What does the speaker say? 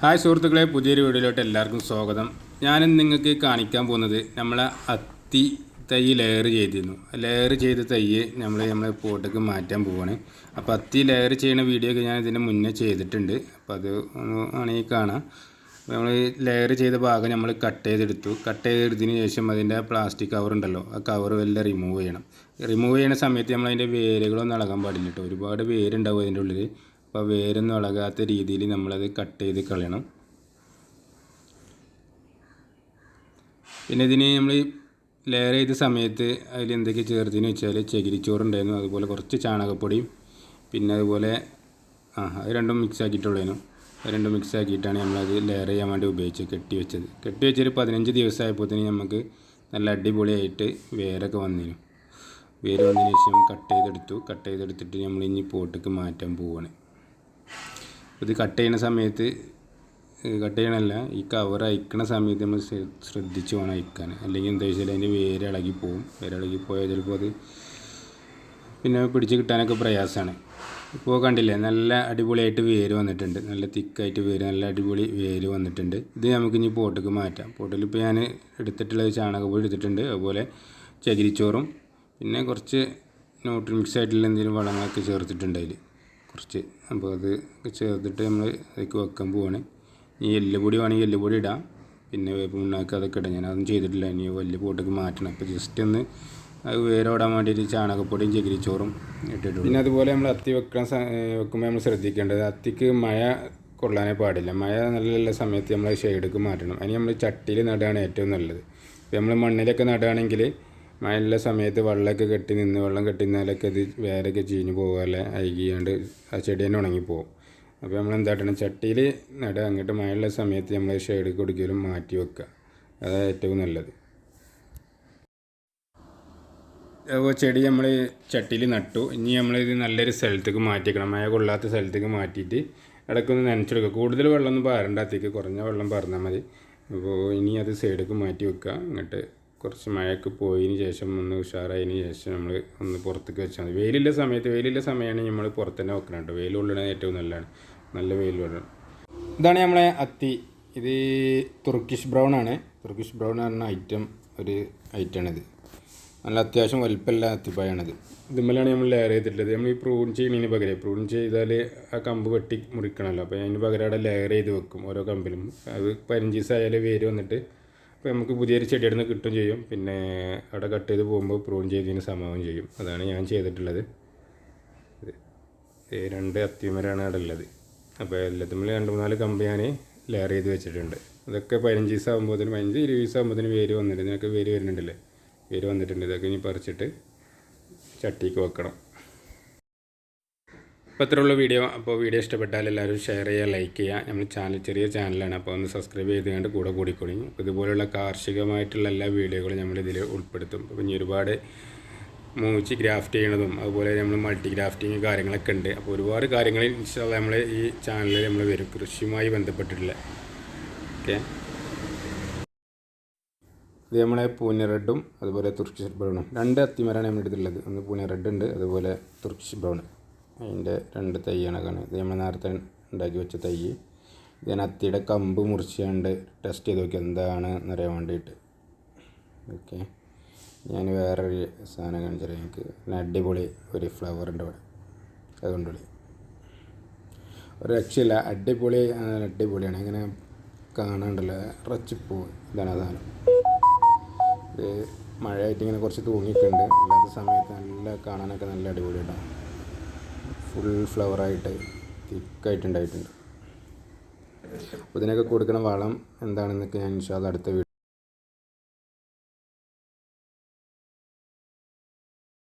Hi സുഹൃത്തുക്കളെ പുതിയൊരു വീഡിയോയിലോട്ട് എല്ലാവർക്കും സ്വാഗതം. ഞാനിന്ന് നിങ്ങൾക്ക് കാണിക്കാൻ പോകുന്നത് നമ്മളെ അത്തി തൈ ലെയർ ചെയ്തിരുന്നു. ലെയർ ചെയ്ത തൈ നമ്മൾ നമ്മളെ പോട്ടേക്ക് മാറ്റാൻ പോവാണ്. അപ്പോൾ അത്തി ലെയർ ചെയ്യുന്ന വീഡിയോ ഒക്കെ ഞാൻ ഇതിന് മുന്നേ ചെയ്തിട്ടുണ്ട്. അപ്പോൾ അത് ആണെങ്കിൽ കാണാം. നമ്മൾ ലെയർ ചെയ്ത ഭാഗം നമ്മൾ കട്ട് ചെയ്തെടുത്തു. കട്ട് ചെയ്തെടുത്തതിന് ശേഷം അതിന്റെ പ്ലാസ്റ്റിക് കവർ ഉണ്ടല്ലോ ആ കവർ വല്ല റിമൂവ് ചെയ്യണം. റിമൂവ് ചെയ്യുന്ന സമയത്ത് നമ്മൾ അതിന്റെ വേരുകളൊന്നും ഇളകാൻ പാടില്ല കേട്ടോ. ഒരുപാട് വേരുണ്ടാവും അതിന്റെ ഉള്ളിൽ അപ്പോൾ വേരൊന്നും ഇളകാത്ത രീതിയിൽ നമ്മളത് കട്ട് ചെയ്ത് കളയണം. പിന്നെ ഇതിന് നമ്മൾ ലെയർ ചെയ്ത സമയത്ത് അതിൽ എന്തൊക്കെ ചേർത്തതെന്ന് വെച്ചാൽ ചകിരിച്ചോറുണ്ടായിരുന്നു അതുപോലെ കുറച്ച് ചാണകപ്പൊടിയും പിന്നെ അതുപോലെ ആ അത് രണ്ടും മിക്സ് ആക്കിയിട്ടുള്ളതിനും അത് രണ്ടും മിക്സ് ആക്കിയിട്ടാണ് നമ്മളത് ലെയർ ചെയ്യാൻ വേണ്ടി ഉപയോഗിച്ച് കെട്ടി വെച്ചത്. കെട്ടി വെച്ചൊരു പതിനഞ്ച് ദിവസമായപ്പോഴത്തേന് നമുക്ക് നല്ല അടിപൊളിയായിട്ട് വേരൊക്കെ വന്നിരുന്നു വേര് വന്നതിന് ശേഷം കട്ട് ചെയ്തെടുത്തു. കട്ട് ചെയ്തെടുത്തിട്ട് നമ്മൾ ഇനി പോട്ടേക്ക് മാറ്റാൻ പോവുകയാണ് ഇത് കട്ട് ചെയ്യുന്ന സമയത്ത് കട്ട് ചെയ്യണമല്ല ഈ കവർ അയക്കണ സമയത്ത് നമ്മൾ ശ്ര- ശ്രദ്ധിച്ച് വേണം അയക്കാൻ. അല്ലെങ്കിൽ എന്താ വെച്ചാൽ അതിന്റെ വേര് ഇളകി പോവും. വേര് ഇളകി പോയാൽ ചിലപ്പോൾ അത് പിന്നെ പിടിച്ച് കിട്ടാനൊക്കെ പ്രയാസമാണ് ഇപ്പോൾ കണ്ടില്ലേ നല്ല അടിപൊളിയായിട്ട് വേര് വന്നിട്ടുണ്ട്. നല്ല തിക്കായിട്ട് വേര് നല്ല അടിപൊളി വേര് വന്നിട്ടുണ്ട്. ഇത് നമുക്ക് ഇനി പോട്ടക്ക് മാറ്റാം. പോട്ടിൽ ഇപ്പോൾ ഞാൻ എടുത്തിട്ടുള്ളത് ചാണകപ്പൊടി എടുത്തിട്ടുണ്ട്. അതുപോലെ ചകിരിച്ചോറും പിന്നെ കുറച്ച് ന്യൂട്രി മിക്സ് ആയിട്ടുള്ള എന്തെങ്കിലും വളങ്ങളൊക്കെ ചേർത്തിട്ടുണ്ട് അതിൽ കുറച്ച്. അപ്പോൾ അത് ചേർത്തിട്ട് നമ്മൾ അതിലേക്ക് വെക്കാൻ പോവാണ്. ഈ എല്ലുപൊടി വേണമെങ്കിൽ എല്ലുപൊടി ഇടാം. പിന്നെ വേപ്പ് മുന്നാക്ക് അതൊക്കെ ഇടാം. ഞാനതൊന്നും ചെയ്തിട്ടില്ല. ഇനി വലിയ പോട്ടേക്ക് മാറ്റണം. അപ്പോൾ ജസ്റ്റ് ഒന്ന് അത് ഓടാൻ വേണ്ടിയിട്ട് ചാണകപ്പൊടിയും ചകിരിച്ചോറും ഇട്ടിട്ടുണ്ട് പിന്നെ അതുപോലെ നമ്മൾ അത്തി വെക്കാൻ വെക്കുമ്പോൾ നമ്മൾ ശ്രദ്ധിക്കേണ്ടത് അത്തിക്ക് മഴ കൊള്ളാനേ പാടില്ല. മഴ നല്ല സമയത്ത് നമ്മൾ ഷെയ്ഡൊക്കെ മാറ്റണം. അതിന് നമ്മൾ ചട്ടിയിൽ നടുകയാണ് ഏറ്റവും നല്ലത്. ഇപ്പോൾ നമ്മൾ മണ്ണിലൊക്കെ നടുകയാണെങ്കിൽ മഴയുള്ള സമയത്ത് വെള്ളമൊക്കെ കെട്ടി നിന്ന് വെള്ളം കെട്ടി നിന്നാലൊക്കെ അത് വേരൊക്കെ ചീഞ്ഞ് പോകാതെ അഴുകിയാണ്ട് ആ ചെടി തന്നെ ഉണങ്ങിപ്പോവും. അപ്പോൾ നമ്മൾ എന്താട്ടണം? ചട്ടിയിൽ നട അങ്ങോട്ട് മഴയുള്ള സമയത്ത് നമ്മൾ ഷെയ്ഡ് കൊടുക്കലും മാറ്റി വെക്കുക. അതാണ് ഏറ്റവും നല്ലത്. അപ്പോൾ ചെടി നമ്മൾ ചട്ടിയിൽ നട്ടു. ഇനി നമ്മളിത് നല്ലൊരു സ്ഥലത്തേക്ക് മാറ്റിക്കണം മഴ കൊള്ളാത്ത സ്ഥലത്തേക്ക് മാറ്റിയിട്ട് ഇടയ്ക്കൊന്ന് നനച്ചെടുക്കുക. കൂടുതൽ വെള്ളമൊന്നും പാരണ്ട. അത്തേക്ക് കുറഞ്ഞ വെള്ളം പറഞ്ഞാൽ മതി. അപ്പോൾ ഇനി അത് സൈഡിലേക്ക് മാറ്റി വെക്കുക. എന്നിട്ട് കുറച്ച് മഴയൊക്കെ പോയതിന് ശേഷം ഒന്ന് ഉഷാറായതിന് ശേഷം നമ്മൾ ഒന്ന് പുറത്തേക്ക് വെച്ചാൽ മതി. വെയിലുള്ള സമയത്ത് വെയിലുള്ള സമയമാണ് നമ്മൾ പുറത്ത് തന്നെ വെക്കണം കേട്ടോ വെയിൽ കൊള്ളണത് ഏറ്റവും നല്ലതാണ്. നല്ല വെയിൽ വേണം ഇതാണ് നമ്മളെ അത്തി. ഇത് തുർക്കിഷ് ബ്രൗൺ ആണ്. തുർക്കിഷ് ബ്രൗൺ പറഞ്ഞ ഐറ്റം ഒരു ഐറ്റമാണിത് നല്ല അത്യാവശ്യം വലിപ്പമില്ല അത്തിപ്പായാണിത് ഇതുമ്മലാണ് നമ്മൾ ലെയർ ചെയ്തിട്ടുള്ളത്. നമ്മൾ ഈ പ്രൂൺ ചെയ്യുന്നതിന് പകരം പ്രൂൺ ചെയ്താൽ ആ കമ്പ് വെട്ടി മുറിക്കണമല്ലോ അപ്പോൾ അതിന് പകരം അവിടെ ലെയർ ചെയ്ത് വെക്കും ഓരോ കമ്പിലും. അത് പതിനഞ്ച് ദിവസം ആയാലും വേര് വന്നിട്ട് അപ്പോൾ നമുക്ക് പുതിയൊരു ചെടിയിൽ നിന്ന് കിട്ടും ചെയ്യും. പിന്നെ അവിടെ കട്ട് ചെയ്ത് പോകുമ്പോൾ പ്രൂൺ ചെയ്തതിന് സമാവും ചെയ്യും. അതാണ് ഞാൻ ചെയ്തിട്ടുള്ളത്. രണ്ട് അത്തിമരാണ് അവിടെ ഉള്ളത്. അപ്പോൾ എല്ലാത്തിനും രണ്ട് മൂന്നാൽ കമ്പ് ഞാൻ ലെയർ ചെയ്ത് വെച്ചിട്ടുണ്ട്. അതൊക്കെ പതിനഞ്ച് ദിവസം ആകുമ്പോഴത്തേനും പതിനഞ്ച് ഇരുപത് ദിവസം ആകുമ്പോഴത്തേനും വേര് വന്നിട്ടുണ്ട് ഇതിനൊക്കെ വേര് വരുന്നുണ്ടല്ലേ? വേര് വന്നിട്ടുണ്ട്. ഇതൊക്കെ ഇനി പറിച്ചിട്ട് ചട്ടിക്ക് വെക്കണം. അപ്പോൾ വീഡിയോ. അപ്പോൾ വീഡിയോ ഇഷ്ടപ്പെട്ടാൽ എല്ലാവരും ഷെയർ ചെയ്യുക ലൈക്ക് ചെയ്യുക. നമ്മൾ ചാനൽ ചെറിയ ചാനലാണ് അപ്പോൾ ഒന്ന് സബ്സ്ക്രൈബ് ചെയ്ത് ചെയ്തുകൊണ്ട് കൂടെ കൂടിക്കൊള്ളി അപ്പോൾ ഇതുപോലുള്ള കാർഷികമായിട്ടുള്ള എല്ലാ വീഡിയോകളും നമ്മൾ ഇതിൽ ഉൾപ്പെടുത്തും. അപ്പോൾ ഇനി ഒരുപാട് മൂച്ചി ഗ്രാഫ്റ്റ് ചെയ്യണതും അതുപോലെ നമ്മൾ മൾട്ടി ഗ്രാഫ്റ്റിങ് കാര്യങ്ങളൊക്കെ ഉണ്ട്. അപ്പോൾ ഒരുപാട് കാര്യങ്ങൾ നമ്മൾ ഈ ചാനലിൽ നമ്മൾ വരും. കൃഷിയുമായി ബന്ധപ്പെട്ടിട്ടുള്ള. ഓക്കെ? ഇത് നമ്മളെ പൂനെ റെഡും അതുപോലെ തുർക്കിഷ് ബ്രൗണും രണ്ട് അത്തിമരാണ് നമ്മുടെ അടുത്തുള്ളത്. ഒന്ന് പൂനെ റെഡ് ഉണ്ട് അതുപോലെ തുർക്കിഷ് ബ്രൗൺ അതിന്റെ രണ്ട് തൈയാണ് കാണുന്നത് ഇത് നമ്മൾ നേരത്തെ ഉണ്ടാക്കി വെച്ച തൈ. ഞാൻ അത്തിയുടെ കമ്പ് മുറിച്ചുകൊണ്ട് ടെസ്റ്റ് ചെയ്ത് നോക്കി എന്താണ് എന്നറിയാൻ വേണ്ടിയിട്ട്. ഓക്കെ. ഞാൻ വേറൊരു സാധനം കാണിച്ചാൽ എനിക്ക് അടിപൊളി ഒരു ഫ്ലവർ ഉണ്ട് അതുകൊണ്ട് വിളി ഒരു രക്ഷയില്ല. അടിപൊളി അടിപൊളിയാണ്. ഇങ്ങനെ കാണാണ്ടല്ലോ. റച്ചിപ്പൂ ഇതാണ് സാധനം. ഇത് മഴയായിട്ട് ഇങ്ങനെ കുറച്ച് തൂങ്ങിയിട്ടുണ്ട്. അല്ലാത്ത സമയത്ത് നല്ല കാണാനൊക്കെ നല്ല അടിപൊളിയായിട്ടാണ്. ഫുൾ ഫ്ലവറായിട്ട് തിക്കായിട്ടുണ്ടായിട്ടുണ്ട് അപ്പോൾ ഇതിനൊക്കെ കൊടുക്കുന്ന വളം എന്താണെന്നൊക്കെ ഞാൻ ഇൻഷാല്ല അടുത്ത വീഡിയോ